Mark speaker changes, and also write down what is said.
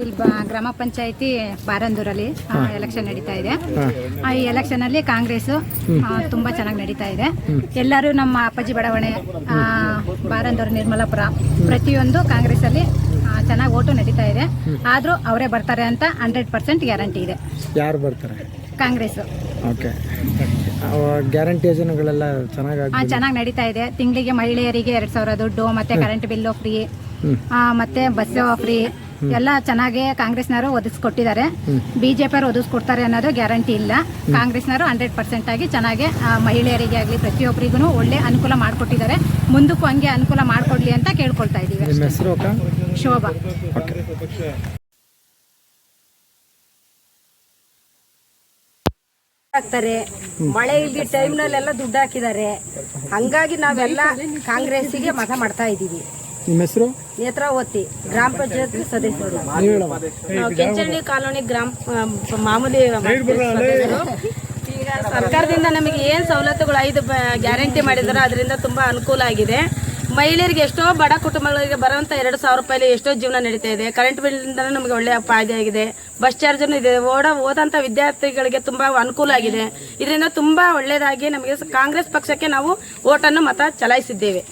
Speaker 1: ಇಲ್ಲಿ ಗ್ರಾಮ ಪಂಚಾಯತಿ ಬಾರಂದೂರಲ್ಲಿ ಎಲೆಕ್ಷನ್ ನಡೀತಾ ಇದೆ. ಈ ಎಲೆಕ್ಷನ್ ಅಲ್ಲಿ ಕಾಂಗ್ರೆಸ್ ತುಂಬಾ ಚೆನ್ನಾಗಿ ನಡೀತಾ ಇದೆ. ಎಲ್ಲರೂ ನಮ್ಮ ಅಪ್ಪಾಜಿ ಬಡಾವಣೆ ಬಾರಂದೂರು ನಿರ್ಮಲಾಪುರ ಪ್ರತಿಯೊಂದು ಕಾಂಗ್ರೆಸ್ ಅಲ್ಲಿ ಚೆನ್ನಾಗಿ ಓಟು ನಡೀತಾ ಇದೆ. ಆದ್ರೂ ಅವರೇ ಬರ್ತಾರೆ ಅಂತ ಹಂಡ್ರೆಡ್ ಪರ್ಸೆಂಟ್ ಗ್ಯಾರಂಟಿ ಇದೆ.
Speaker 2: ಯಾರು ಬರ್ತಾರೆ?
Speaker 1: ಕಾಂಗ್ರೆಸ್
Speaker 2: ಓಕೆ. ಗ್ಯಾರಂಟಿ ಯೋಜನೆಗಳೆಲ್ಲ ಚೆನ್ನಾಗಿ
Speaker 1: ಚೆನ್ನಾಗಿ ನಡೀತಾ ಇದೆ. ತಿಂಗಳಿಗೆ ಮಹಿಳೆಯರಿಗೆ ಎರಡ್ ಸಾವಿರ ದುಡ್ಡು ಮತ್ತೆ ಕರೆಂಟ್ ಬಿಲ್ಲು ಫ್ರೀ ಮತ್ತೆ ಬಸ್ ಫ್ರೀ ಎಲ್ಲ ಚೆನ್ನಾಗಿ ಕಾಂಗ್ರೆಸ್ನವರು ಒದಗಿಸ್ಕೊಟ್ಟಿದ್ದಾರೆ. ಬಿಜೆಪಿಯವರು ಒದಗಿಸ್ಕೊಡ್ತಾರೆ ಅನ್ನೋದು ಗ್ಯಾರಂಟಿ ಇಲ್ಲ. ಕಾಂಗ್ರೆಸ್ನವರು ಹಂಡ್ರೆಡ್ ಪರ್ಸೆಂಟ್ ಆಗಿ ಚೆನ್ನಾಗಿ ಆ, ಮಹಿಳೆಯರಿಗೆ ಆಗಲಿ ಪ್ರತಿಯೊಬ್ಬರಿಗೂ ಒಳ್ಳೆ ಅನುಕೂಲ ಮಾಡಿಕೊಟ್ಟಿದ್ದಾರೆ. ಮುಂದಕ್ಕೂ ಹಂಗೆ ಅನುಕೂಲ ಮಾಡಿಕೊಡ್ಲಿ ಅಂತ ಕೇಳ್ಕೊಳ್ತಾ ಇದ್ದೀವಿ ಶೋಭಾ.
Speaker 3: ಹಾಕ್ತಾರೆ. ಮಳೆ ನಲ್ಲಿ ಟೈಮ್ನಲ್ಲೆಲ್ಲ ದುಡ್ಡು ಹಾಕಿದ್ದಾರೆ. ಹಂಗಾಗಿ ನಾವೆಲ್ಲ ಕಾಂಗ್ರೆಸ್ಸಿಗೆ ಮತ ಮಾಡ್ತಾ ಇದ್ದೀವಿ.
Speaker 2: ನಿಮ್ಮ ಹೆಸರು?
Speaker 3: ನೇತ್ರಾವತಿ ಗ್ರಾಮ ಪಂಚಾಯತ್ ಸದಸ್ಯರು.
Speaker 2: ನೀವು
Speaker 3: ಕೆಂಚಳ್ಳಿ ಕಾಲೋನಿ ಗ್ರಾಮ ಮಾಮೂಲಿ ಸದಸ್ಯರು. ಈಗ ಸರ್ಕಾರದಿಂದ ನಮಗೆ ಏನು ಸವಲತ್ತುಗಳು ಐದು ಗ್ಯಾರಂಟಿ ಮಾಡಿದಾರೋ ಅದರಿಂದ ತುಂಬಾ ಅನುಕೂಲ ಆಗಿದೆ. ಮಹಿಳೆಯರಿಗೆ ಎಷ್ಟೋ ಬಡ ಕುಟುಂಬಗಳಿಗೆ ಬರುವಂತ ಎರಡು ಸಾವಿರ ರೂಪಾಯಿ ಎಷ್ಟೋ ಜೀವನ ನಡೀತಾ ಇದೆ. ಕರೆಂಟ್ ಬಿಲ್ನಿಂದ ನಮಗೆ ಒಳ್ಳೆಯ ಫಾಯ್ದೆ ಆಗಿದೆ. ಬಸ್ ಚಾರ್ಜನ್ನು ಇದೆ. ಓಡ ಓದಂತ ವಿದ್ಯಾರ್ಥಿಗಳಿಗೆ ತುಂಬಾ ಅನುಕೂಲ ಆಗಿದೆ. ಇದರಿಂದ ತುಂಬಾ ಒಳ್ಳೆಯದಾಗಿ ನಮಗೆ ಕಾಂಗ್ರೆಸ್ ಪಕ್ಷಕ್ಕೆ ನಾವು ಓಟನ್ನು ಮತ ಚಲಾಯಿಸಿದ್ದೇವೆ.